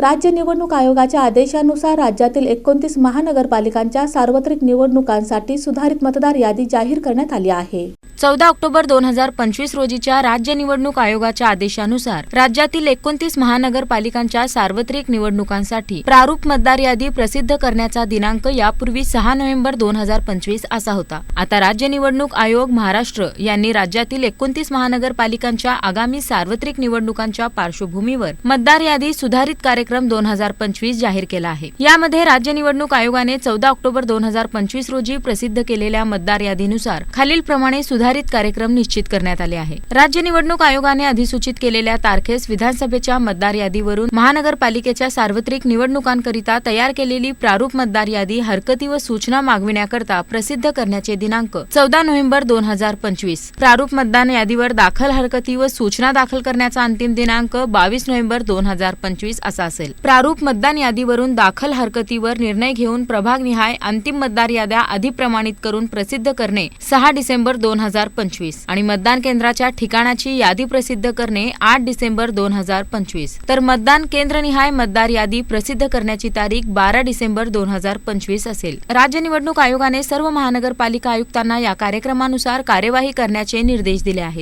राज्य निवडणूक आयोगाच्या आदेशानुसार राज्यातील एकोणतीस महानगरपालिकांच्या सार्वत्रिक निवडणुकांसाठी सुधारित मतदार यादी जाहीर करण्यात आली आहे. चौदा ऑक्टोबर दोन हजार पंचवीस रोजीच्या राज्य निवडणूक आयोगाच्या आदेशानुसार राज्यातील एकोणतीस महानगरपालिकांच्या सार्वत्रिक निवडणुकांसाठी प्रारूप मतदार यादी प्रसिद्ध करण्याचा दिनांक यापूर्वी सहा नोव्हेंबर दोन हजार पंचवीस असा होता. आता राज्य निवडणूक आयोग महाराष्ट्र यांनी राज्यातील एकोणतीस महानगरपालिकांच्या आगामी सार्वत्रिक निवडणुकांच्या पार्श्वभूमीवर मतदार यादी सुधारित कार्यक्रम दोन हजार पंचवीस जाहीर केला आहे. यामध्ये राज्य निवडणूक आयोगाने चौदा ऑक्टोबर दोन हजार पंचवीस रोजी प्रसिद्ध केलेल्या मतदार यादीनुसार खालीलप्रमाणे सुधारित कार्यक्रम निश्चित करण्यात आले आहे. राज्य निवडणूक आयोगाने अधिसूचित केलेल्या तारखेस विधानसभेच्या मतदार यादीवरून महानगरपालिकेच्या सार्वत्रिक निवडणुकांकरिता तयार केलेली प्रारूप मतदार यादी हरकती व सूचना मागविण्याकरता प्रसिद्ध करण्याचे दिनांक चौदा नोव्हेंबर दोन हजार पंचवीस. प्रारूप मतदान यादीवर दाखल हरकती व सूचना दाखल करण्याचा अंतिम दिनांक बावीस नोव्हेंबर दोन हजार पंचवीस असा असेल. प्रारूप मतदान यादीवरून दाखल हरकतीवर निर्णय घेऊन प्रभागनिहाय अंतिम मतदार याद्या अधिप्रमाणित करून प्रसिद्ध करणे सहा डिसेंबर दोन हजार हजार पंचवीस आणि मतदान केंद्राच्या ठिकाणाची यादी प्रसिद्ध करणे आठ डिसेंबर दोन हजार पंचवीस. तर मतदान केंद्रनिहाय मतदार यादी प्रसिद्ध करण्याची तारीख बारा डिसेंबर दोन हजार पंचवीस असेल. राज्य निवडणूक आयोगाने सर्व महानगरपालिका आयुक्तांना या कार्यक्रमानुसार कार्यवाही करण्याचे निर्देश दिले आहेत.